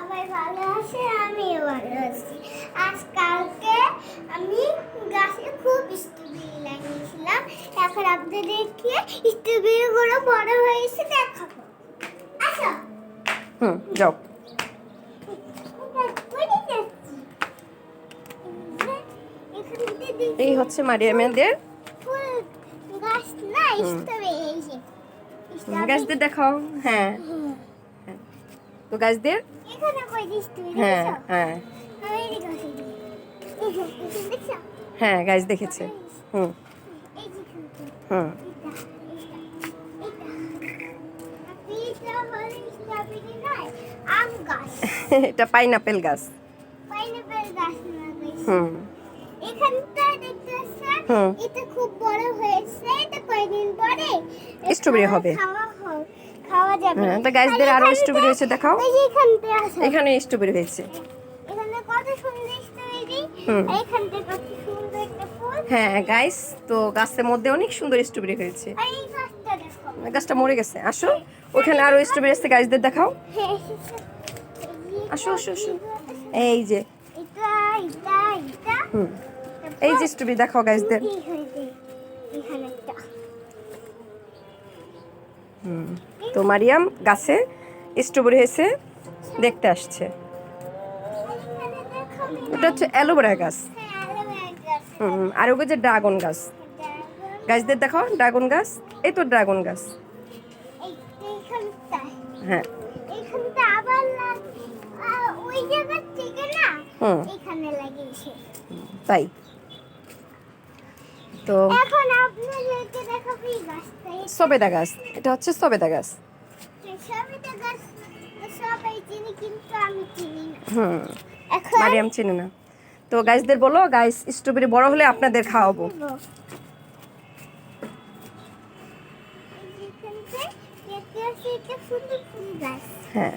সবাই ভালো আছে আমিও ভালো আছি। আজকালকে আমি গাছে খুব স্ট্রবেরি লাগিয়েছিলাম। এখন আপনাদেরকে স্ট্রবেরি গুলো বড় হয়েছে দেখাবো। আসো। হুম যাও। এই হচ্ছে মারিয়ামেদের গাছ না স্ট্রবেরি গাছদের দেখাও। হ্যাঁ। হুম। তো গাছদের? হ্যাঁ? হ্যাঁ? হ্যাঁ গাছ দেখেছে হুম। হুম এটা। পাইনাপেল গাছ হুম এখানটা দেখতে। এটা খুব বড় হয়েছে এটা কয়েকদিন পরে স্ট্রবেরি হবে। তা গাছদের আর স্ট্রবেরি হয়েছে দেখাও। এখানে স্ট্রবেরি হয়েছে। হ্যাঁ গাইস তো গাছের মধ্যে অনেক সুন্দর স্ট্রবেরি হয়েছে। গাছটা মরে গেছে। আসো ওখানে আরও স্ট্রবেরি আছে গাছদের দেখাও। হ্যাঁ, আসো আসো আসো। এই যে। এই যে স্ট্রবেরি দেখাও গাছদের হুম। তো মারিয়াম গাছে স্ট্রবেরি হয়েছে দেখতে আসছে। ওটা হচ্ছে অ্যালোভেরা গাছ। হুম আর ওকে যে ড্রাগন গাছ। গাছদের দেখাও ড্রাগন গাছ এই তো ড্রাগন গাছ। হ্যাঁ। হুম। তাই। তো সবেদা গাছ। এটা হচ্ছে সবেদা গাছ। হুম মারিয়াম চিনি না। তো গাইসদের বলো গাইস স্ট্রবেরি বড় হলে আপনাদের খাওয়াবো। হ্যাঁ।